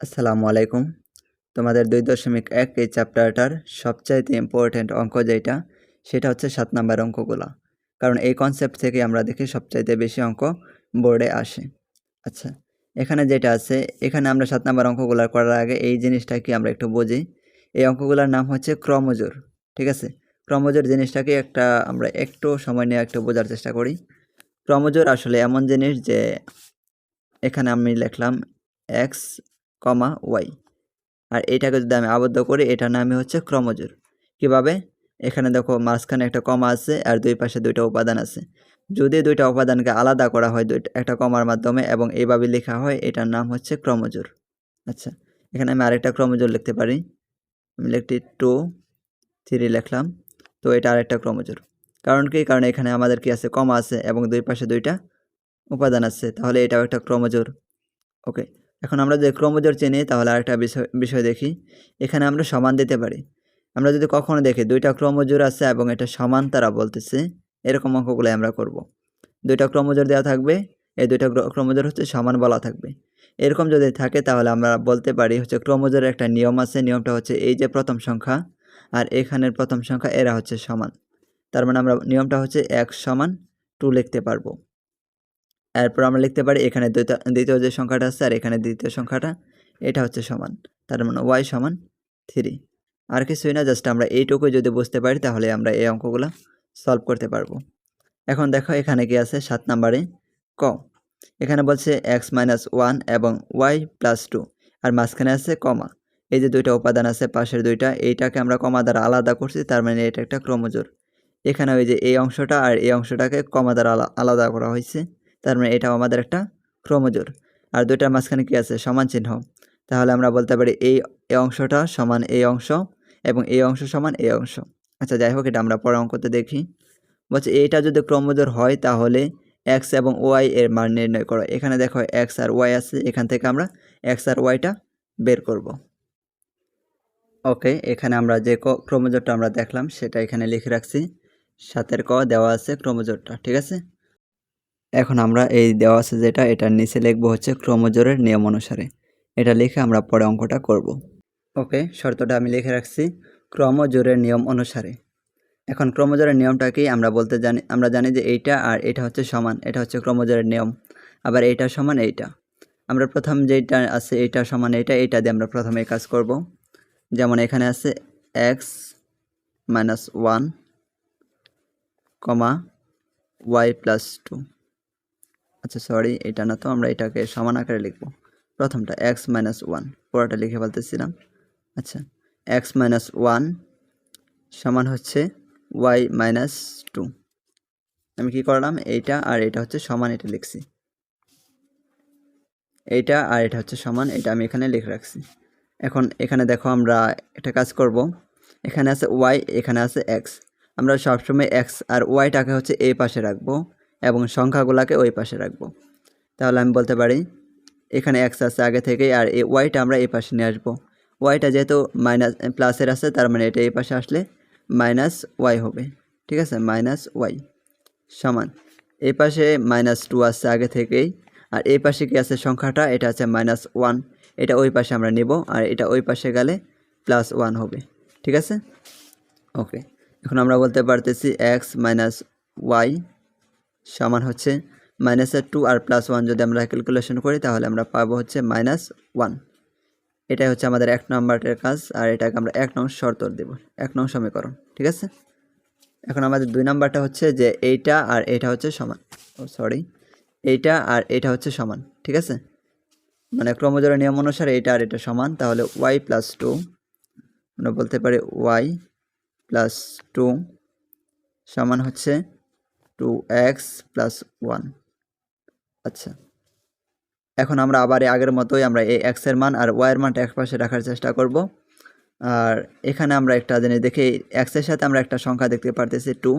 আসসালামু আলাইকুম। তোমাদের দুই দশমিক এক এই চ্যাপ্টারটার সবচাইতে ইম্পর্ট্যান্ট অঙ্ক যেটা সেটা হচ্ছে সাত নাম্বার অঙ্কগুলা। কারণ এই কনসেপ্ট থেকে আমরা দেখি সবচাইতে বেশি অঙ্ক বোর্ডে আসে। আচ্ছা এখানে যেটা আছে, এখানে আমরা সাত নাম্বার অঙ্কগুলা করার আগে এই জিনিসটা কি আমরা একটু বুঝি। এই অঙ্কগুলোর নাম হচ্ছে ক্রমজোর ঠিক আছে? ক্রমজোর জিনিসটাকে একটা আমরা একটু সময় নিয়ে একটু বোঝার চেষ্টা করি। ক্রমজোর আসলে এমন জিনিস যে, এখানে আমি লিখলাম এক্স কমা ওয়াই। আর এইটাকে যদি আমি আবদ্ধ করি, এটার নামই হচ্ছে ক্রমজোর কীভাবে? এখানে দেখো মাঝখানে একটা কমা আছে আর দুই পাশে দুইটা উপাদান আছে। যদি দুইটা উপাদানকে আলাদা করা হয় দুইটা একটা কমার মাধ্যমে এবং এইভাবে লেখা হয়, এটার নাম হচ্ছে ক্রমজোর আচ্ছা এখানে আমি আরেকটা ক্রমজোর লিখতে পারি। আমি লিখটি টু, থ্রি লিখলাম। তো এটা আরেকটা ক্রমজোর কারণ কি? কারণ এখানে আমাদের কি আছে? কমা আছে এবং দুই পাশে দুইটা উপাদান আছে। তাহলে এটাও একটা ক্রমজোর ওকে এখন আমরা যদি ক্রমজোর চিনি, তাহলে আরেকটা বিষয় বিষয় দেখি। এখানে আমরা সমান দিতে পারি। আমরা যদি কখনো দেখি দুইটা ক্রমজোর আছে এবং এটা সমান তারা বলতেছে, এরকম অঙ্কগুলো আমরা করব। দুইটা ক্রমজোর দেওয়া থাকবে, এই দুইটা ক্র- ক্রমজোর হচ্ছে সমান বলা থাকবে। এরকম যদি থাকে, তাহলে আমরা বলতে পারি হচ্ছে ক্রমজোরের একটা নিয়ম আছে, নিয়মটা হচ্ছে এই যে প্রথম সংখ্যা, আর এখানের প্রথম সংখ্যা এরা হচ্ছে সমান। তার মানে আমরা নিয়মটা হচ্ছে এক সমান টু লিখতে পারব। এরপর আমরা লিখতে পারি এখানে দ্বিতীয় যে সংখ্যাটা আছে আর এখানে দ্বিতীয় সংখ্যাটা, এটা হচ্ছে সমান। তার মানে ওয়াই সমান থ্রি আর কিছুই না জাস্ট আমরা এইটুকু যদি বুঝতে পারি, তাহলে আমরা এই অঙ্কগুলো সলভ করতে পারব। এখন দেখো এখানে কি আছে, সাত নাম্বারে ক। এখানে বলছে এক্স মাইনাস ওয়ান এবং ওয়াই প্লাস টু আর মাঝখানে আছে কমা এই যে দুইটা উপাদান আছে, পাশের দুইটা, এইটাকে আমরা কমা দ্বারা আলাদা করছি, তার মানে এটা একটা ক্রমজোর এখানে ওই যে এই অংশটা আর এই অংশটাকে কমা দ্বারা আলাদা করা হয়েছে। তার মানে এটাও আমাদের একটা ক্রমজোর। আর দুইটার মাঝখানে কী আছে? সমান চিহ্ন। তাহলে আমরা বলতে পারি এই অংশটা সমান এই অংশ এবং এই অংশ সমান এই অংশ। আচ্ছা যাই হোক, এটা আমরা পরে অঙ্কতে দেখি। বলছে, এইটা যদি ক্রমজোর হয়, তাহলে এক্স এবং ওয়াই এর মান নির্ণয় করো। এখানে দেখো এক্স আর ওয়াই আছে, এখান থেকে আমরা এক্স আর ওয়াইটা বের করব। ওকে, এখানে আমরা যে ক্রমজোরটা আমরা দেখলাম, সেটা এখানে লিখে রাখছি। সাতের ক দেওয়া আছে ক্রমজোরটা, ঠিক আছে? এখন আমরা এই দেওয়া আছে যেটা, এটার নিচে লিখব হচ্ছে ক্রমজোরের নিয়ম অনুসারে। এটা লিখে আমরা পরে অঙ্কটা করব। ওকে শর্তটা আমি লিখে রাখছি, ক্রমজোরের নিয়ম অনুসারে। এখন ক্রমজোরের নিয়মটা কি? আমরা বলতে জানি, আমরা জানি যে এইটা আর এটা হচ্ছে সমান, এটা হচ্ছে ক্রমজোরের নিয়ম। আবার এইটা সমান এইটা। আমরা প্রথম যেটা আছে এইটা সমান এইটা এইটা দিয়ে আমরা প্রথমে কাজ করব। যেমন এখানে আছে X minus one comma Y plus two আচ্ছা সরি এটা না তো আমরা এটাকে সমান আকারে লিখব। প্রথমটা এক্স মাইনাস ওয়ান পুরোটা লিখে ফেলতেছিলাম। আচ্ছা এক্স মাইনাস ওয়ান সমান হচ্ছে ওয়াই মাইনাস টু আমি কি করলাম? এইটা আর এটা হচ্ছে সমান এটা লিখছি। এইটা আর এটা হচ্ছে সমান, এটা আমি এখানে লিখে রাখছি। এখন এখানে দেখো আমরা একটা কাজ করব। এখানে আছে ওয়াই এখানে আছে এক্স আমরা সবসময় এক্স আর ওয়াইটাকে হচ্ছে এই পাশে রাখব। এবং সংখ্যাগুলোকে ওই পাশে রাখব। তাহলে আমি বলতে পারি, এখানে এক্স আছে আগে থেকেই আর এই ওয়াইটা আমরা এই পাশে নিয়ে আসব। ওয়াইটা যেহেতু মাইনাস প্লাসের আছে, তার মানে এটা এই পাশে আসলে মাইনাস ওয়াই হবে। ঠিক আছে? মাইনাস ওয়াই সমান। এই পাশে মাইনাস টু আছে আগে থেকেই আর এই পাশে কি আছে সংখ্যাটা? এটা আছে মাইনাস ওয়ান এটা ওই পাশে আমরা নেব আর এটা ওই পাশে গেলে প্লাস ওয়ান হবে। ঠিক আছে? ওকে এখন আমরা বলতে পারতেছি এক্স মাইনাস ওয়াই সমান হচ্ছে মাইনাসের টু আর প্লাস ওয়ান যদি আমরা ক্যালকুলেশন করি, তাহলে আমরা পাবো হচ্ছে মাইনাস ওয়ান এটাই হচ্ছে আমাদের এক নম্বরের কাজ, আর এটাকে আমরা এক নং শর্ত দেব, এক নং সমীকরণ, ঠিক আছে? এখন আমাদের দুই নাম্বারটা হচ্ছে যে এইটা আর এটা হচ্ছে সমান। ও সরি এইটা আর এটা হচ্ছে সমান, ঠিক আছে? মানে ক্রমজোড়ের নিয়ম অনুসারে এটা আর এটা সমান, তাহলে ওয়াই প্লাস টু আমরা বলতে পারি ওয়াই প্লাস টু সমান হচ্ছে টু এক্স প্লাস ওয়ান আচ্ছা। এখন আমরা আবার আগের মতোই আমরা এই এক্সের মান আর ওয়াইয়ের মানটা এক পাশে রাখার চেষ্টা করব। আর এখানে আমরা একটা জিনিস দেখি এক্সের সাথে আমরা একটা সংখ্যা দেখতে পারতেছি টু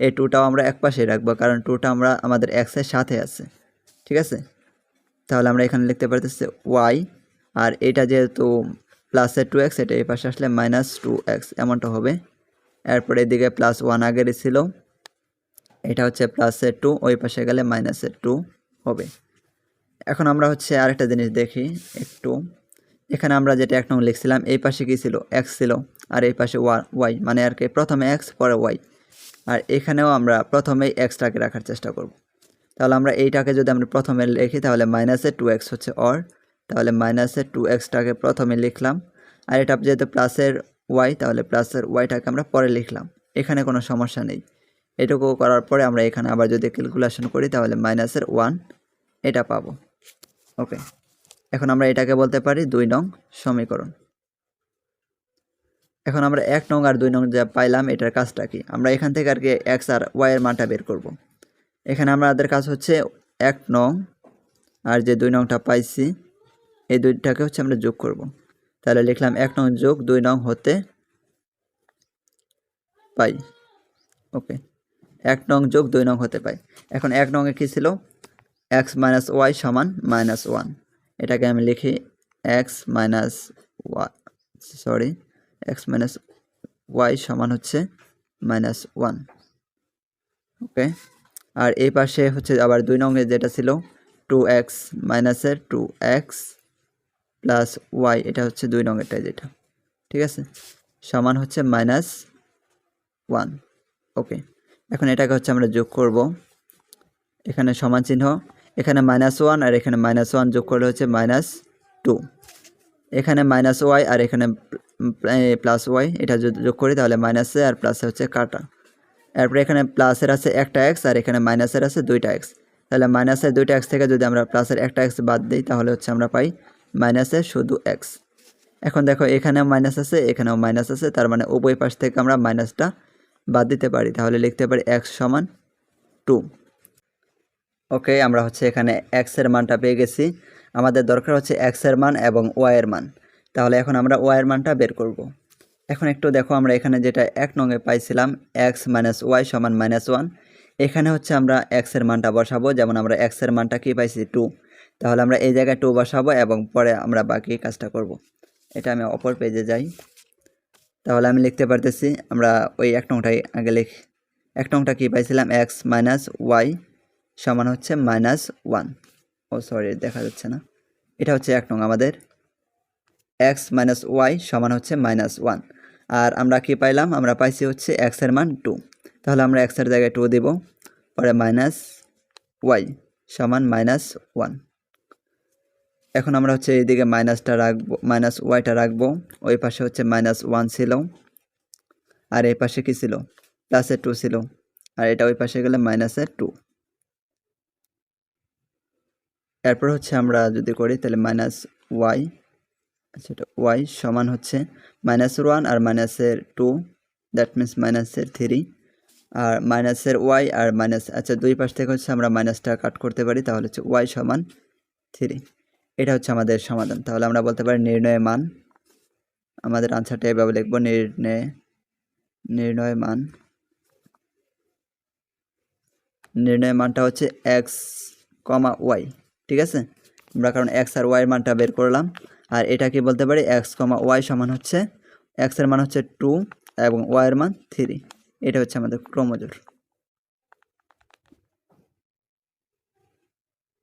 এই টুটাও আমরা এক পাশে রাখব কারণ টুটা আমরা আমাদের এক্সের সাথে আছে। ঠিক আছে? তাহলে আমরা এখানে লিখতে পারতেছি ওয়াই আর এটা যেহেতু প্লাসের টু এক্স এটা এই পাশে আসলে মাইনাস টু এক্স এমনটা হবে। এরপর এদিকে প্লাস ওয়ান আগেরই ছিল। এটা হচ্ছে প্লাসের টু ওই পাশে গেলে মাইনাসের টু হবে। এখন আমরা হচ্ছে আরেকটা জিনিস দেখি একটু। এখানে আমরা যেটা এক নং লিখছিলাম, এই পাশে কী ছিল? এক্স ছিল, আর এই পাশে ওয়াই মানে আর কি প্রথমে এক্স পরে ওয়াই আর এখানেও আমরা প্রথমেই এক্সটাকে রাখার চেষ্টা করব। তাহলে আমরা এইটাকে যদি আমরা প্রথমে লিখি, তাহলে মাইনাসে টু এক্স হচ্ছে অর তাহলে মাইনাসে টু এক্সটাকে প্রথমে লিখলাম। আর এটা যেহেতু প্লাসের ওয়াই তাহলে প্লাসের ওয়াইটাকে আমরা পরে লিখলাম। এখানে কোনো সমস্যা নেই। এটুকু করার পরে আমরা এখানে আবার যদি ক্যালকুলেশন করি, তাহলে মাইনাসের ওয়ান এটা পাবো। ওকে এখন আমরা এটাকে বলতে পারি দুই নং সমীকরণ। এখন আমরা এক নং আর দুই নং যা পাইলাম, এটার কাজটা কি? আমরা এখান থেকে আর কি এক্স আর ওয়াইয়ের মানটা বের করব। এখানে আমাদের কাজ হচ্ছে এক নং আর যে দুই নংটা পাইছি, এই দুইটাকে হচ্ছে আমরা যোগ করব। তাহলে লিখলাম এক নং যোগ দুই নং হতে পাই। ওকে এক নং যোগ দুই নং হতে পাই এখন এক নংয়ে কী ছিল? এক্স মাইনাস ওয়াই সমান মাইনাস ওয়ান এটাকে আমি লিখি X minus Y sorry X minus Y সমান হচ্ছে মাইনাস ওয়ান ওকে আর এই পাশে হচ্ছে আবার দুই নঙ্গে যেটা ছিল টু এক্স মাইনাসের টু এক্স প্লাস ওয়াই এটা হচ্ছে দুই নঙ্গেরটা যেটা। ঠিক আছে? সমান হচ্ছে মাইনাস ওয়ান ওকে এখন এটাকে হচ্ছে আমরা যোগ করব। এখানে সমান চিহ্ন, এখানে মাইনাস ওয়ান আর এখানে মাইনাস ওয়ান যোগ করলে হচ্ছে মাইনাস টু এখানে মাইনাস ওয়াই আর এখানে প্লাস ওয়াই এটা যদি যোগ করি তাহলে মাইনাসে আর প্লাসে হচ্ছে কাটা। এরপরে এখানে প্লাসের আছে একটা এক্স আর এখানে মাইনাসের আছে দুইটা এক্স তাহলে মাইনাসের দুইটা এক্স থেকে যদি আমরা প্লাসের একটা এক্স বাদ দিই, তাহলে হচ্ছে আমরা পাই মাইনাসে শুধু এক্স এখন দেখো এখানেও মাইনাস আছে, এখানেও মাইনাস আছে, তার মানে উভয় পাশ থেকে আমরা মাইনাসটা বাদ দিতে পারি, তাহলে লিখতে পারি এক্স সমান টু ওকে আমরা হচ্ছে এখানে এক্সের মানটা পেয়ে গেছি। আমাদের দরকার হচ্ছে এক্সের মান এবং ওয়াইয়ের মান। তাহলে এখন আমরা ওয়াইয়ের মানটা বের করব। এখন একটু দেখো, আমরা এখানে যেটা এক নঙে পাইছিলাম এক্স মাইনাস ওয়াই সমান মাইনাস ওয়ান এখানে হচ্ছে আমরা এক্সের মানটা বসাবো, যেমন আমরা এক্সের মানটা কী পাইছি টু তাহলে আমরা এই জায়গায় টু বসাবো এবং পরে আমরা বাকি কাজটা করব। এটা আমি অপর পেজে যাই। তাহলে আমি লিখতে পারতেছি, আমরা ওই এক নংটাই আগে লিখ, এক নংটা কী পাইছিলাম? এক্স মাইনাস ওয়াই সমান হচ্ছে মাইনাস ওয়ান ও সরি দেখা যাচ্ছে না। এটা হচ্ছে এক নং আমাদের। এক্স মাইনাস ওয়াই সমান হচ্ছে মাইনাস ওয়ান আর আমরা কি পাইলাম? আমরা পাইছি হচ্ছে এক্সের মান টু তাহলে আমরা এক্সের জায়গায় টু দেব, পরে মাইনাস ওয়াই সমান মাইনাস ওয়ান এখন আমরা হচ্ছে এইদিকে মাইনাসটা রাখব, মাইনাস ওয়াইটা রাখব। ওই পাশে হচ্ছে মাইনাস ওয়ান ছিল। আর এই পাশে কী ছিল? প্লাসের টু ছিল। আর এটা ওই পাশে গেলে মাইনাসের টু এরপর হচ্ছে আমরা যদি করি, তাহলে মাইনাস ওয়াই আচ্ছা এটা ওয়াই সমান হচ্ছে মাইনাসের ওয়ান আর মাইনাসের টু দ্যাট মিন্স মাইনাসের থ্রি আর মাইনাসের ওয়াই আর মাইনাস আচ্ছা দুই পাশ থেকে হচ্ছে আমরা মাইনাসটা কাট করতে পারি, তাহলে হচ্ছে ওয়াই সমান থ্রি এটা হচ্ছে আমাদের সমাধান। তাহলে আমরা বলতে পারি নির্ণয় মান। আমাদের আনসারটা এভাবে লিখব, নির্ণয় নির্ণয় মান। নির্ণয় মানটা হচ্ছে এক্স কমা ওয়াই ঠিক আছে? আমরা কারণ এক্স আর ওয়াইয়ের মানটা বের করলাম। আর এটা কি বলতে পারি এক্স কমা ওয়াই সমান হচ্ছে এক্সের মান হচ্ছে টু এবং ওয়াইয়ের মান থ্রি এটা হচ্ছে আমাদের ক্রোমোজোর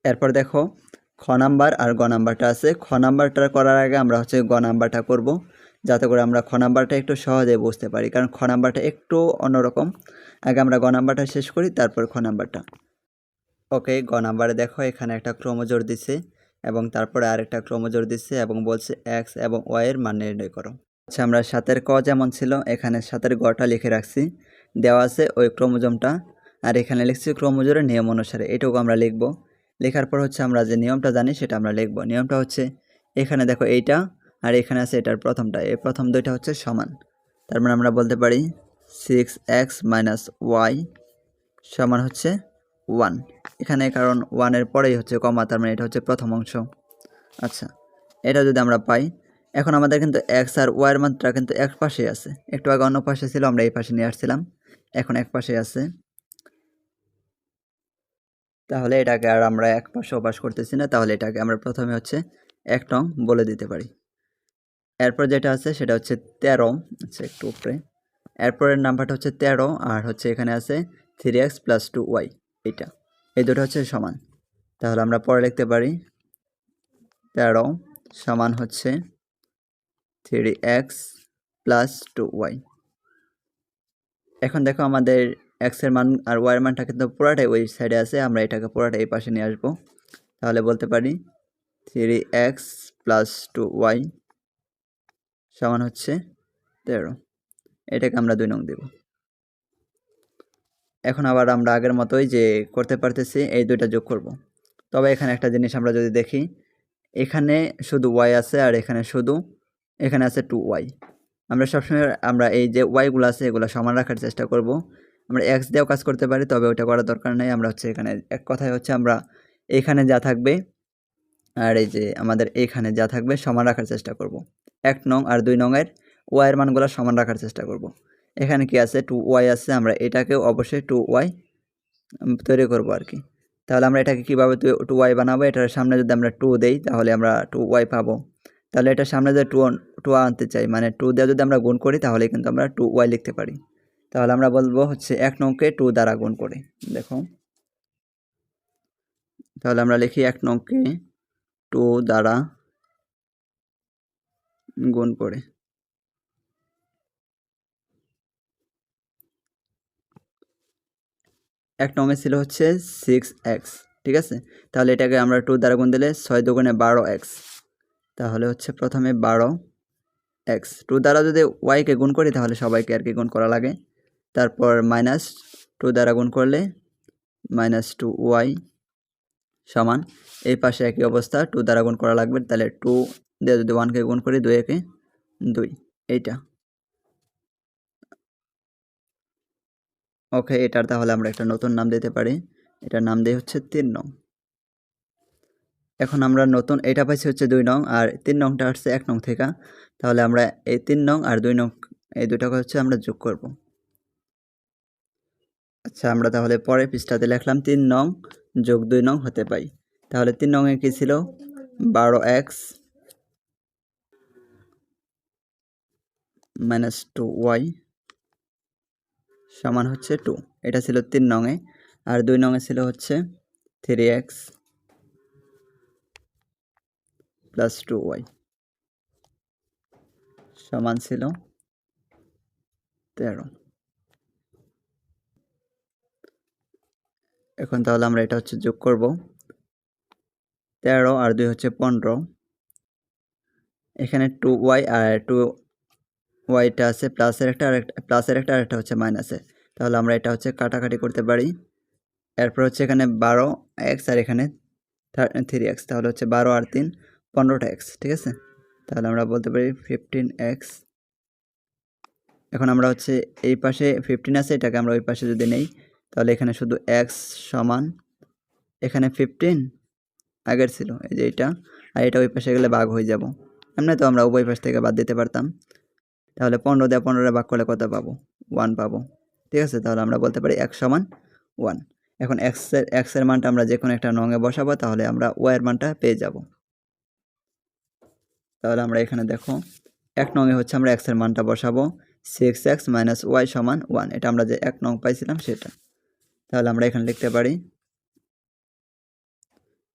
এরপর দেখো খ নাম্বার আর গ নাম্বারটা আছে। খ নাম্বারটা করার আগে আমরা হচ্ছে গ নাম্বারটা করব, যাতে করে আমরা খ নাম্বারটা একটু সহজে বুঝতে পারি। কারণ খ নাম্বারটা একটু অন্যরকম। আগে আমরা গ নাম্বারটা শেষ করি, তারপর খ নাম্বারটা। ওকে, গ নাম্বারে দেখো এখানে একটা ক্রোমোজোর দিছে এবং তারপরে আরেকটা ক্রোমোজোর দিচ্ছে এবং বলছে এক্স এবং ওয়াইয়ের মান নির্ণয় করো। আচ্ছা আমরা সাতের ক যেমন ছিল, এখানে সাতের গটা লিখে রাখছি। দেওয়া আছে ওই ক্রোমোজোমটা। আর এখানে লিখছি ক্রোমোজোরের নিয়ম অনুসারে, এটুকু আমরা লিখব। লেখার পর হচ্ছে আমরা যে নিয়মটা জানি সেটা আমরা লিখব। নিয়মটা হচ্ছে, এখানে দেখো এইটা আর এখানে আছে এটার প্রথমটা। এই প্রথম দুইটা হচ্ছে সমান। তার মানে আমরা বলতে পারি সিক্স এক্স মাইনাস ওয়াই সমান হচ্ছে ওয়ান এখানে কারণ ওয়ানের পরেই হচ্ছে কমা, তার মানে এটা হচ্ছে প্রথম অংশ। আচ্ছা এটা যদি আমরা পাই, এখন আমাদের কিন্তু এক্স আর ওয়াইয়ের মাত্রা কিন্তু এক পাশেই আছে। একটু আগে অন্য পাশে ছিল, আমরা এই পাশে নিয়ে আসছিলাম। এখন এক পাশে আছে। তাহলে এটাকে আর আমরা এক পাশে অবাস করতেছি না, তাহলে এটাকে আমরা প্রথমে হচ্ছে এক নং বলে দিতে পারি। এরপর যেটা আছে সেটা হচ্ছে তেরো আচ্ছা একটু উপরে। এরপরের নাম্বারটা হচ্ছে তেরো আর হচ্ছে এখানে আছে three X plus two Y এইটা। এই দুটো হচ্ছে সমান। তাহলে আমরা পরে লিখতে পারি তেরো সমান হচ্ছে three X plus two Y এখন দেখো আমাদের এক্সের মান আর ওয়াইয়ের মানটা কিন্তু পুরাটাই ওই সাইডে আছে, আমরা এটাকে পুরাটা এই পাশে নিয়ে আসব। তাহলে বলতে পারি three X plus two Y সমান হচ্ছে তেরো। এটাকে আমরা দুই নং দেব। এখন আবার আমরা আগের মতোই যে করতে পারতেছি, এই দুইটা যোগ করব। তবে এখানে একটা জিনিস আমরা যদি দেখি, এখানে শুধু ওয়াই আছে আর এখানে শুধু, এখানে আছে টু ওয়াই আমরা সবসময় আমরা এই যে ওয়াইগুলো আছে, এগুলো সমান রাখার চেষ্টা করব। আমরা এক্স দিয়েও কাজ করতে পারি, তবে ওটা করার দরকার নেই। আমরা হচ্ছে এখানে, এক কথায় হচ্ছে আমরা এখানে যা থাকবে, আর এই যে আমাদের এখানে যা থাকবে সমান রাখার চেষ্টা করব। এক নং আর দুই নংয়ের ওয়াইয়ের মানগুলো সমান রাখার চেষ্টা করব। এখানে কি আছে? টু ওয়াই আছে। আমরা এটাকেও অবশ্যই টু ওয়াই তৈরি করব আর কি তাহলে আমরা এটাকে কীভাবে টু ওয়াই বানাবো? এটার সামনে যদি আমরা টু দেই, তাহলে আমরা টু ওয়াই পাবো। তাহলে এটার সামনে যদি টু টু আনতে চাই মানে টু দিয়ে যদি আমরা গুণ করি, তাহলে কিন্তু আমরা টু ওয়াই লিখতে পারি। তাহলে আমরা বলব হচ্ছে এক নংকে টু দ্বারা গুণ করে। দেখো। তাহলে আমরা লিখি এক নংকে টু দ্বারা গুণ করে। এক নঙে ছিল হচ্ছে সিক্স এক্স ঠিক আছে? তাহলে এটাকে আমরা টু দ্বারা গুণ দিলে ছয় দুগুণে বারো এক্স তাহলে হচ্ছে প্রথমে বারো এক্স টু দ্বারা যদি ওয়াইকে গুণ করি তাহলে সবাইকে আর কি গুণ করা লাগে? তারপর মাইনাস টু দ্বারা গুণ করলে মাইনাস টু ওয়াই সমান। এই পাশে একই অবস্থা টু দ্বারা গুণ করা লাগবে, তাহলে টু দিয়ে যদি ওয়ানকে গুণ করি, দুই একে দুই, এইটা। ওকে এটার তাহলে আমরা একটা নতুন নাম দিতে পারি। এটার নাম দিয়ে হচ্ছে তিন নং। এখন আমরা নতুন এটা পাইছি হচ্ছে দুই নং, আর তিন নংটা আসছে এক নং থেকে। তাহলে আমরা এই তিন নং আর দুই নং, এই দুটাকে হচ্ছে আমরা যোগ করব। আচ্ছা আমরা তাহলে পরে পৃষ্ঠাতে লিখলাম তিন নং যোগ দুই নং হতে পাই। তাহলে তিন নংয়ে কী ছিল? বারো এক্স মাইনাস টু ওয়াই সমান হচ্ছে টু। এটা ছিল তিন নঙে আর দুই নঙে ছিল হচ্ছে three X plus two Y সমান ছিল তেরো। এখন তাহলে আমরা এটা হচ্ছে যোগ করব। তেরো আর দুই হচ্ছে পনেরো। এখানে টু ওয়াই আর টু ওয়াইটা আছে প্লাসের একটা আর একটা প্লাসের একটা আর একটা হচ্ছে মাইনাসের তাহলে আমরা এটা হচ্ছে কাটাকাটি করতে পারি। এরপর হচ্ছে এখানে বারো এক্স আর এখানে থ্রি এক্স তাহলে হচ্ছে বারো আর তিন, পনেরোটা এক্স ঠিক আছে? তাহলে আমরা বলতে পারি ফিফটিন এক্স এখন আমরা হচ্ছে এই পাশে ফিফটিন আছে, এটাকে আমরা ওই পাশে যদি নেই তাহলে এখানে শুধু এক্স সমান, এখানে ফিফটিন আগের ছিল, এই যে এটা, আর এটা ওই পাশে গেলে বাঘ হয়ে যাব। এমনি তো আমরা উভয় পাশ থেকে বাদ দিতে পারতাম। তাহলে পনেরো দেওয়া পনেরো ভাগ করলে কত পাবো? ওয়ান পাবো। ঠিক আছে, তাহলে আমরা বলতে পারি এক সমান ওয়ান এখন এক্সের এক্সের মানটা আমরা যে কোনো একটা নঙে বসাবো, তাহলে আমরা ওয়াইয়ের মানটা পেয়ে যাব। তাহলে আমরা এখানে দেখো, এক নঙে হচ্ছে আমরা এক্সের মানটা বসাবো সিক্স এক্স মাইনাস ওয়াই সমান ওয়ান এটা আমরা যে এক নং পাইছিলাম সেটা। তাহলে আমরা এখানে লিখতে পারি।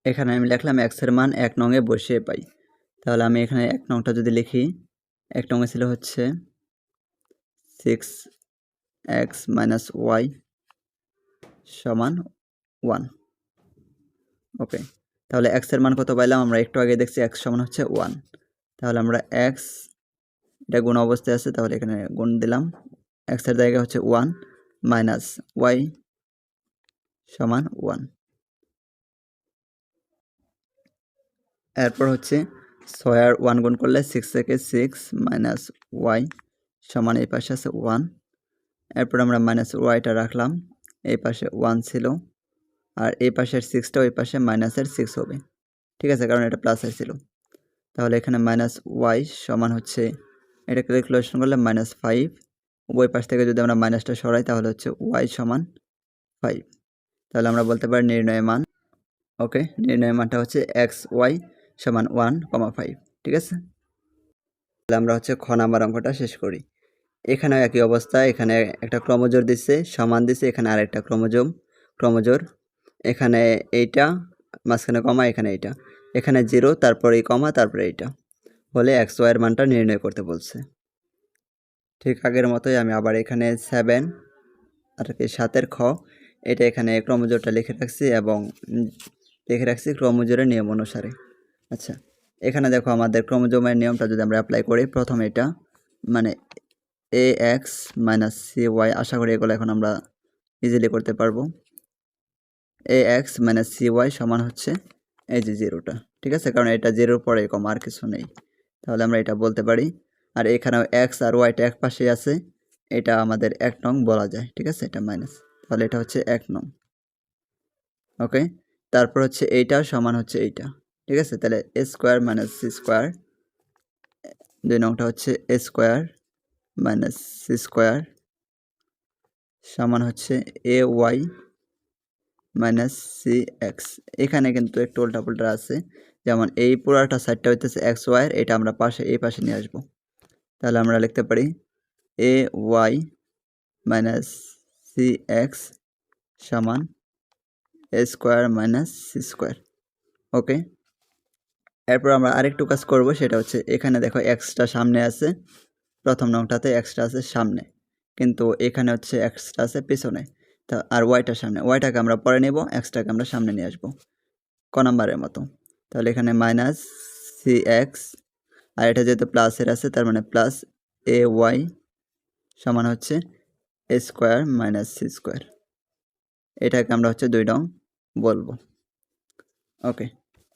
এখানে আমি লিখলাম এক্সের মান এক নঙে বসিয়ে পাই। তাহলে আমি এখানে এক নংটা যদি লিখি, এক নঙে ছিল হচ্ছে সিক্স এক্স মাইনাস ওয়াই সমান ওয়ান ওকে তাহলে এক্সের মান কত পাইলাম? আমরা একটু আগে দেখছি এক্স সমান হচ্ছে ওয়ান তাহলে আমরা এক্স এটা গুণ অবস্থায় আছে, তাহলে এখানে গুণ দিলাম। এক্সের জায়গায় হচ্ছে ওয়ান মাইনাস ওয়াই সমান ওয়ান এরপর হচ্ছে ছয় ওয়ান গুণ করলে সিক্স থেকে সিক্স মাইনাস ওয়াই সমান এই পাশে আছে ওয়ান এরপর আমরা মাইনাস ওয়াইটা রাখলাম, এই পাশে ওয়ান ছিল, আর এই পাশের সিক্সটা ওই পাশে মাইনাসের সিক্স হবে। ঠিক আছে, কারণ এটা প্লাসের ছিল। তাহলে এখানে মাইনাস ওয়াই সমান হচ্ছে এটা ক্যালকুলেশন করলে মাইনাস ফাইভ ওই পাশ থেকে যদি আমরা মাইনাসটা সরাই তাহলে হচ্ছে ওয়াই সমান ফাইভ তাহলে আমরা বলতে পারি নির্ণয় মান। ওকে নির্ণয় মানটা হচ্ছে এক্স ওয়াই সমান ওয়ান কমা ফাইভ ঠিক আছে? তাহলে আমরা হচ্ছে খ নাম্বার অঙ্কটা শেষ করি। এখানেও একই অবস্থা, এখানে একটা ক্রমজোর দিচ্ছে, সমান দিচ্ছে, এখানে আরেকটা ক্রমজোম ক্রমজোর এখানে এইটা, মাঝখানে কমা এখানে এইটা। এখানে জিরো তারপরে এই কমা তারপরে এইটা। হলে এক্স ওয়াইয়ের মানটা নির্ণয় করতে বলছে। ঠিক আগের মতোই আমি আবার এখানে সেভেন আর কি সাতের খ এটা এখানে ক্রমজোরটা লিখে রাখছি এবং লিখে রাখছি ক্রমজোরের নিয়ম অনুসারে। আচ্ছা এখানে দেখো আমাদের ক্রমজোমের নিয়মটা যদি আমরা অ্যাপ্লাই করি, প্রথম এটা মানে A X minus C Y আশা করি এগুলো এখন আমরা ইজিলি করতে পারব। A X minus C Y সমান হচ্ছে এই যে জিরোটা ঠিক আছে? কারণ এটা জিরোর পরে কম আর কিছু নেই। তাহলে আমরা এটা বলতে পারি। আর এখানেও এক্স আর ওয়াইটা এক পাশেই আছে, এটা আমাদের এক নং বলা যায়, ঠিক আছে? এটা মাইনাস তাহলে এটা হচ্ছে এক নং। ওকে? তারপর হচ্ছে এইটা সমান হচ্ছে এইটা। ঠিক আছে? তাহলে A square minus C square, দুই নংটা হচ্ছে A square minus C square সমান হচ্ছে A Y minus C X. এখানে কিন্তু একটু উল্টাপুল্টা আছে। যেমন এই পুরাটা সাইডটা হইতেছে এক্স ওয়াইয়ের এটা আমরা পাশে, এই পাশে নিয়ে আসব। তাহলে আমরা লিখতে পারি A Y minus C X সমান A square minus C square okay এরপর আমরা আরেকটু কাজ করব, সেটা হচ্ছে এখানে দেখো এক্সটা সামনে আছে, প্রথম নংটাতে এক্সটা আছে সামনে, কিন্তু এখানে হচ্ছে এক্সটা আছে পিছনে, তা আর ওয়াইটা সামনে ওয়াইটাকে আমরা পরে নেব এক্সটাকে আমরা সামনে নিয়ে আসব, ক নাম্বারের মতো। তাহলে এখানে মাইনাস সি এক্স আর এটা যেহেতু প্লাসের আছে, তার মানে প্লাস এ ওয়াই সমান হচ্ছে A square minus C square এটাকে আমরা হচ্ছে দুই রং বলব। ওকে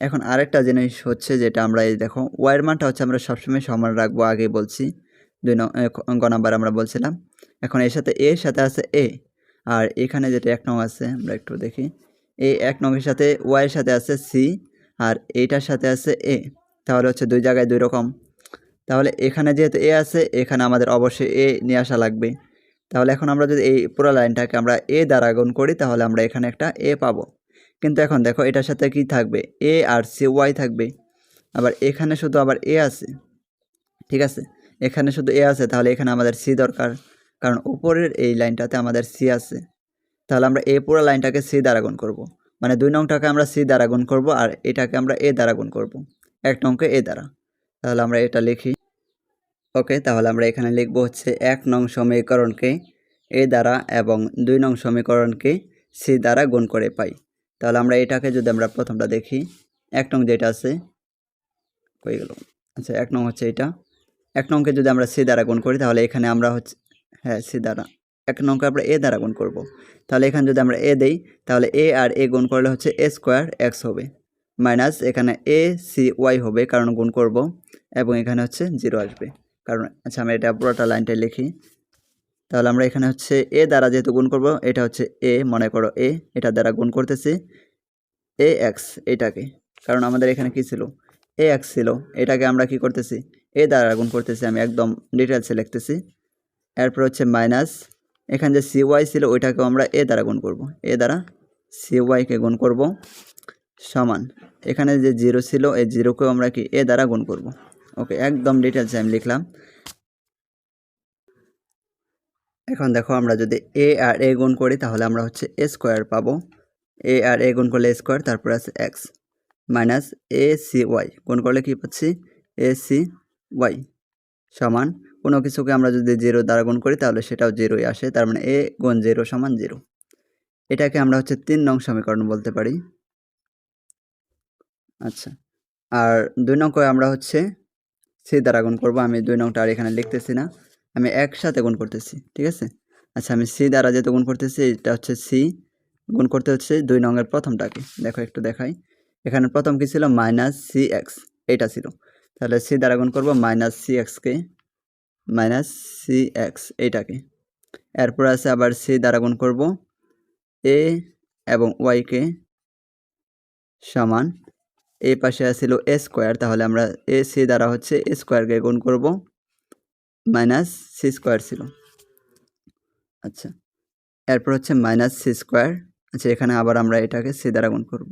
এখন আরেকটা জিনিস হচ্ছে যেটা আমরা এই দেখো ওয়াইয়ের মানটা হচ্ছে আমরা সবসময় সমান রাখব, আগেই বলছি, দুই নং গ নাম্বার আমরা বলছিলাম। এখন এর সাথে এর সাথে আছে এ আর এখানে যেটা এক নং আছে, আমরা একটু দেখি। এই এক নংয়ের সাথে ওয়াইয়ের সাথে আছে সি আর এইটার সাথে আছে এ তাহলে হচ্ছে দুই জায়গায় দুই রকম। তাহলে এখানে যেহেতু এ আছে, এখানে আমাদের অবশ্যই এ নিয়ে আসা লাগবে। তাহলে এখন আমরা যদি এই পুরো লাইনটাকে আমরা এ দ্বারা গুণ করি, তাহলে আমরা এখানে একটা এ পাবো। কিন্তু এখন দেখো, এটার সাথে কি থাকবে? এ আর সি ওয়াই থাকবে। আবার এখানে শুধু আবার এ আছে। ঠিক আছে? এখানে শুধু এ আছে, তাহলে এখানে আমাদের সি দরকার। কারণ উপরের এই লাইনটাতে আমাদের সি আছে। তাহলে আমরা এ পুরো লাইনটাকে সি দ্বারা গুণ করব। মানে দুই নংটাকে আমরা সি দ্বারা গুণ করব, আর এটাকে আমরা এ দ্বারা গুণ করব। এক নংকে এ দ্বারা। তাহলে আমরা এটা লিখি। ওকে, তাহলে আমরা এখানে লিখব হচ্ছে এক নং সমীকরণকে এ দ্বারা এবং দুই নং সমীকরণকে সি দ্বারা গুণ করে পাই। তাহলে আমরা এটাকে যদি আমরা প্রথমটা দেখি, এক নং যেটা আছে, কই গেল? আচ্ছা এক নং হচ্ছে এটা। এক নংকে যদি আমরা সি দ্বারা গুণ করি, তাহলে এখানে আমরা হচ্ছে হ্যাঁ সি দ্বারা। এক নংকে আমরা এ দ্বারা গুণ করব। তাহলে এখানে যদি আমরা এ দেই, তাহলে এ আর এ গুণ করলে হচ্ছে এ স্কোয়ার এক্স হবে, মাইনাস এখানে এ সি ওয়াই হবে, কারণ গুণ করব, এবং এখানে হচ্ছে জিরো আসবে। কারণ আচ্ছা আমি এটা পুরোটা লাইনটা লিখি। তাহলে আমরা এখানে হচ্ছে এ দ্বারা যেহেতু গুণ করব, এটা হচ্ছে এ, মনে করো এ, এটা দ্বারা গুণ করতেছি। এ এক্স এটাকে। কারণ আমাদের এখানে কি ছিল? এ এক্স ছিল। এটাকে আমরা কি করতেছি? এ দ্বারা গুণ করতেছি, আমি একদম ডিটেলসে লিখতেছি। এরপর হচ্ছে মাইনাস এখানে যে সি ওয়াই ছিল, ওইটাকেও আমরা এ দ্বারা গুণ করব। এ দ্বারা সি ওয়াইকে গুণ করব সমান। এখানে যে জিরো ছিল, এই জিরোকেও আমরা কি এ দ্বারা গুণ করব? ওকে, একদম ডিটেলসে আমি লিখলাম। এখন দেখো আমরা যদি এ আর এ গুণ করি, তাহলে আমরা হচ্ছে এ স্কোয়ার পাবো। এ আর এ গুণ করলে স্কোয়ার তারপর আছে X minus A C Y গুণ করলে কী পাচ্ছি? এ সি ওয়াই সমান। কোনো কিছুকে আমরা যদি জিরো দ্বারা গুণ করি, তাহলে সেটাও জিরোই আসে। তার মানে এ গুণ জিরো সমান জিরো এটাকে আমরা হচ্ছে তিন নং সমীকরণ বলতে পারি। আচ্ছা আর দুই নংকে আমরা হচ্ছে সি দ্বারা গুণ করব, আমি দুই নংটা আর এখানে লিখতেছি না, আমি একসাথে গুণ করতেছি, ঠিক আছে? আচ্ছা আমি সি দ্বারা যেহেতু গুণ করতেছি, এটা হচ্ছে সি, গুণ করতে হচ্ছে দুই নংয়ের প্রথমটাকে। দেখো, একটু দেখাই। এখানে প্রথম কী ছিল? মাইনাস সি এক্স, এইটা ছিল। তাহলে সি দ্বারা গুণ করব মাইনাস সি এক্সকে মাইনাস সি এক্স, এইটাকে। এরপর আছে আবার সি দ্বারা গুণ করব, এ এবং ওয়াইকে সমান এই পাশে ছিল এ স্কোয়ার তাহলে আমরা এ সি দ্বারা হচ্ছে এ স্কোয়ারকে গুণ করব মাইনাস সি স্কোয়ার ছিল। আচ্ছা এরপর হচ্ছে মাইনাস সি স্কোয়ার আচ্ছা এখানে আবার আমরা এটাকে সি দ্বারা গুণ করব।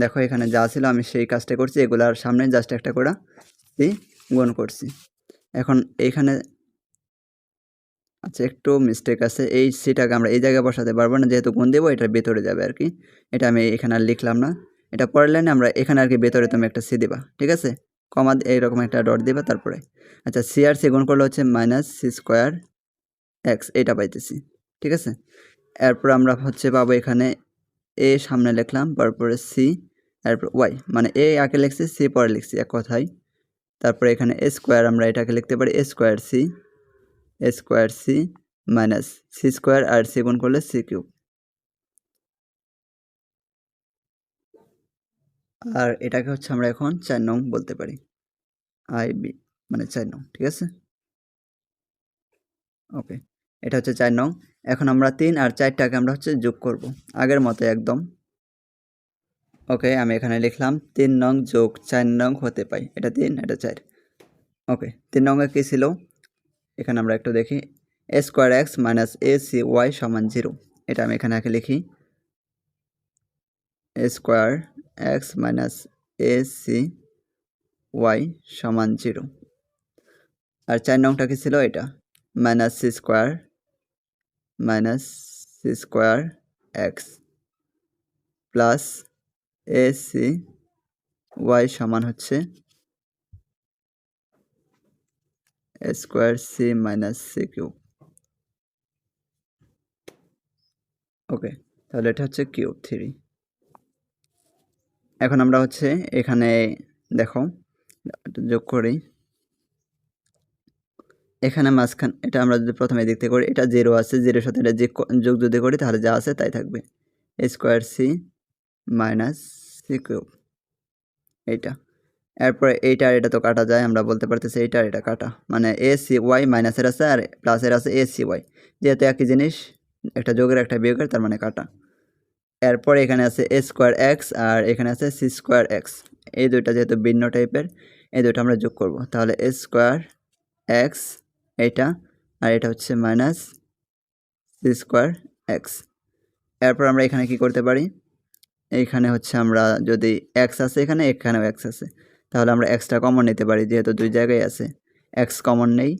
দেখো, এখানে যা ছিল আমি সেই কাজটা করছি, এগুলার সামনে জাস্ট একটা করে সি গুণ করছি। এখন এইখানে আচ্ছা একটু মিস্টেক আছে, এই সিটাকে আমরা এই জায়গায় বসাতে পারব না, যেহেতু গুণ দেবো, এটার ভেতরে যাবে আর কি। এটা আমি এখানে লিখলাম না। এটা পরের লাইনে আমরা এখানে আর কি ভেতরে তুমি একটা সি দিবা, ঠিক আছে? কমা এইরকম একটা ডট দিবা তারপরে। আচ্ছা সি আর সি গুণ করলে হচ্ছে মাইনাস সি স্কোয়ার এক্স এটা পাইতেছি, ঠিক আছে? এরপর আমরা হচ্ছে পাবো এখানে এ সামনে লিখলাম, তারপরে সি এরপর ওয়াই মানে এ আগে লিখছি সি পরে লিখছি, এক কথায়। তারপরে এখানে এ স্কোয়ার আমরা এটাকে লিখতে পারি a square c a square c minus c square R C গুণ করলে সি কিউব আর এটাকে হচ্ছে আমরা এখন চার নং বলতে পারি। আই, বি মানে চার নং, ঠিক আছে? ওকে, এটা হচ্ছে চার নং। এখন আমরা তিন আর চারটাকে আমরা হচ্ছে যোগ করব, আগের মতো একদম। ওকে, আমি এখানে লিখলাম তিন নং যোগ চার নং হতে পাই, এটা তিন, এটা চার। ওকে, তিন নঙ্গে কী ছিল? এখানে আমরা একটু দেখি। A square x minus a c y সমান জিরো, এটা আমি এখানে আগে লিখি। A square x minus a c y সমান জিরো। আর চার নংটা কি ছিল এটা? Minus c square, minus c square x plus a c y সমান হচ্ছে square c minus c cube. Okay, তাহলে এটা হচ্ছে কিউব থ্রি এখন আমরা হচ্ছে এখানে দেখো, যোগ করি। এখানে মাঝখান, এটা আমরা যদি প্রথমে দেখতে করি, এটা জিরো আছে জিরোর সাথে এটা যে যোগ যদি করি, তাহলে যা আছে তাই থাকবে। Square c minus c cube এইটা। এরপরে এইটা আর এটা তো কাটা যায়, আমরা বলতে পারতেছি এইটা আর এটা কাটা। মানে এ সি ওয়াই মাইনাসের আছে আর প্লাসের আছে এ সি ওয়াই যেহেতু একই জিনিস, একটা যোগের একটা বিয়োগের, তার মানে কাটা। এরপরে এখানে আছে এ স্কোয়ার এক্স আর এখানে আছে সি স্কোয়ার এক্স এই দুইটা যেহেতু ভিন্ন টাইপের, এই দুটো আমরা যোগ করব। তাহলে এ স্কোয়ার এক্স এইটা আর এটা হচ্ছে মাইনাস সি স্কোয়ার এক্স এরপর আমরা এখানে কি করতে পারি? এইখানে হচ্ছে আমরা যদি এক্স আছে এখানে, এখানেও এক্স আছে। তাহলে আমরা এক্সটা কমন নিতে পারি, যেহেতু দুই জায়গায় আছে। এক্স কমন নেই।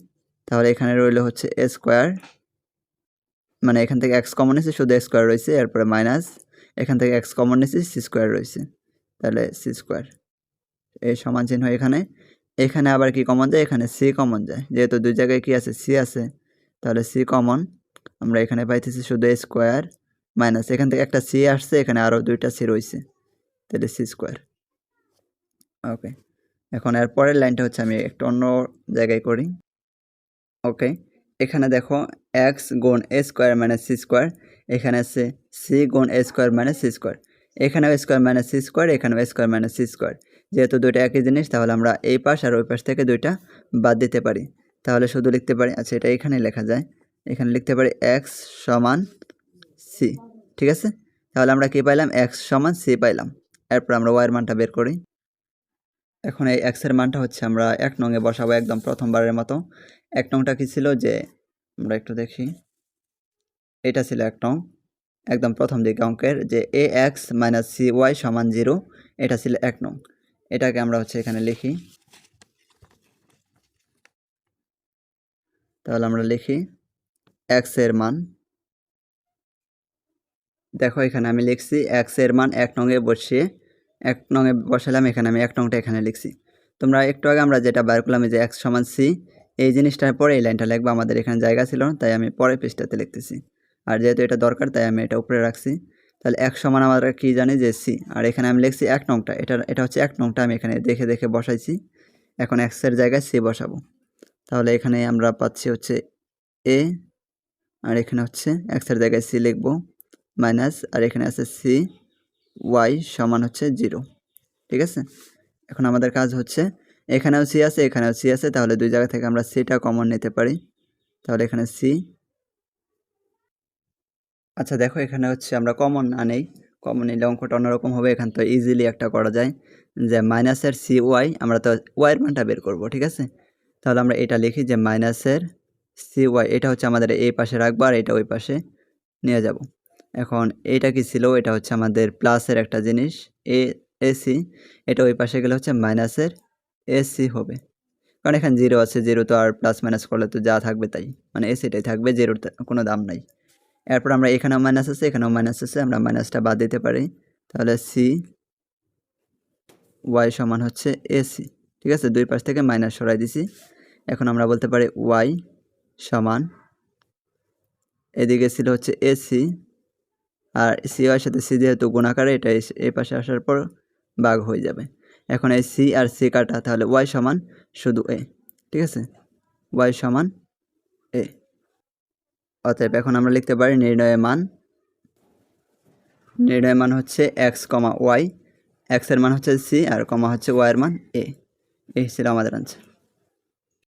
তাহলে এখানে রইল হচ্ছে এ স্কোয়ার মানে এখান থেকে এক্স কমন নিয়েছি শুধু স্কোয়ার রয়েছে, এরপরে মাইনাস এখান থেকে এক্স কমন নিয়েছি সি স্কোয়ার রয়েছে। তাহলে সি স্কোয়ার এই সমান চিহ্ন এখানে। এখানে আবার কি কমন যায়? এখানে সি কমন যায়। যেহেতু দুই জায়গায় কি আছে? সি আছে। তাহলে সি কমন আমরা এখানে পাইতেছি শুধু স্কোয়ার মাইনাস এখান থেকে একটা সি আসছে, এখানে আরও দুইটা সি রয়েছে। তাহলে সি স্কোয়ার ওকে এখন এর পরের লাইনটা হচ্ছে আমি একটু অন্য জায়গায় করি। ওকে এখানে দেখো এক্স গুণ a square minus c square এখানে আছে সি গুণ a square minus c square. এখানেও স্কোয়ার মাইনাস সি স্কোয়ার, এখানেও স্কোয়ার মাইনাস সি স্কোয়ার। যেহেতু দুইটা একই জিনিস, তাহলে আমরা এই পাশ আর ওই পাশ থেকে দুইটা বাদ দিতে পারি। তাহলে শুধু লিখতে পারি আচ্ছা এটা এখানে লেখা যায়। এখানে লিখতে পারি এক্স সমান সি ঠিক আছে? তাহলে আমরা কী পাইলাম? এক্স সমান সি পাইলাম। এরপর আমরা ওয়াইয়ের মানটা বের করি। এখন এই এক্সের মানটা হচ্ছে আমরা এক নঙে বসাবো একদম প্রথমবারের মতো। এক নংটা কী ছিল? যে আমরা একটু দেখি। এটা ছিল এক নং, একদম প্রথম দিকে অঙ্কের যে a x minus c y সমান জিরো এটা ছিল এক নং। এটাকে আমরা হচ্ছে এখানে লিখি। তাহলে আমরা লিখি এক্সের মান। দেখো এখানে আমি লিখছি এক্সের মান এক নঙে বসিয়ে, এক নঙে বসালাম, এখানে আমি এক নংটা এখানে লিখছি। তোমরা একটু আগে আমরা যেটা বার করলাম যে এক্স সমান সি এই জিনিসটার পরে এই লাইনটা লিখব, আমাদের এখানে জায়গা ছিল তাই আমি পরে পৃষ্ঠাতে লিখতেছি। আর যেহেতু এটা দরকার, তাই আমি এটা উপরে রাখছি। তাহলে এক সমান আমরা কি জানি যে সি আর এখানে আমি লিখছি এক নংটা। এটা এটা হচ্ছে এক নংটা আমি এখানে দেখে দেখে বসাইছি। এখন এক্সের জায়গায় সি বসাবো। তাহলে এখানে আমরা পাচ্ছি হচ্ছে এ আর এখানে হচ্ছে এক্সের জায়গায় সি লিখব মাইনাস, আর এখানে আছে সি ওয়াই সমান হচ্ছে জিরো। ঠিক আছে? এখন আমাদের কাজ হচ্ছে এখানেও সি আছে, এখানেও সি আছে। তাহলে দুই জায়গা থেকে আমরা সিটা কমন নিতে পারি। তাহলে এখানে সি আচ্ছা দেখো এখানে হচ্ছে আমরা কমন না নেই। কমন নিলে অঙ্কটা অন্যরকম হবে। এখান তো ইজিলি একটা করা যায়। যে মাইনাসের সি ওয়াই আমরা তো ওয়াইয়ের মানটা বের করব, ঠিক আছে? তাহলে আমরা এটা লিখি যে মাইনাসের সি ওয়াই এটা হচ্ছে আমাদের এই পাশে রাখব আর এটা ওই পাশে নিয়ে যাব। এখন এইটা কি ছিল? এটা হচ্ছে আমাদের প্লাসের একটা জিনিস এ এসি এটা ওই পাশে গেলে হচ্ছে মাইনাসের এসি হবে। কারণ এখানে জিরো আছে জিরো তো আর প্লাস মাইনাস করলে তো যা থাকবে তাই। মানে এসিটাই থাকবে জিরোর কোনো দাম নাই। এরপর আমরা এখানেও মাইনাস আছে, এখানেও মাইনাস আছে, আমরা মাইনাসটা বাদ দিতে পারি। তাহলে সি ওয়াই সমান হচ্ছে এসি ঠিক আছে? দুই পাশ থেকে মাইনাস সরাই দিছি। এখন আমরা বলতে পারি ওয়াই সমান এদিকে ছিল হচ্ছে এসি আর সি ওয়ার সাথে সি যেহেতু গুণাকারে এটা এই পাশে আসার পর বাঘ হয়ে যাবে। এখন এই সি আর সি কাটা, তাহলে ওয়াই সমান শুধু এ ঠিক আছে? ওয়াই সমান অতএব এখন আমরা লিখতে পারি নির্ণয়ের মান। নির্ণয়ের মান হচ্ছে এক্স কমা ওয়াই এক্সের মান হচ্ছে সি আর কমা হচ্ছে ওয়াইয়ের মান এ এই ছিল আমাদের আনসার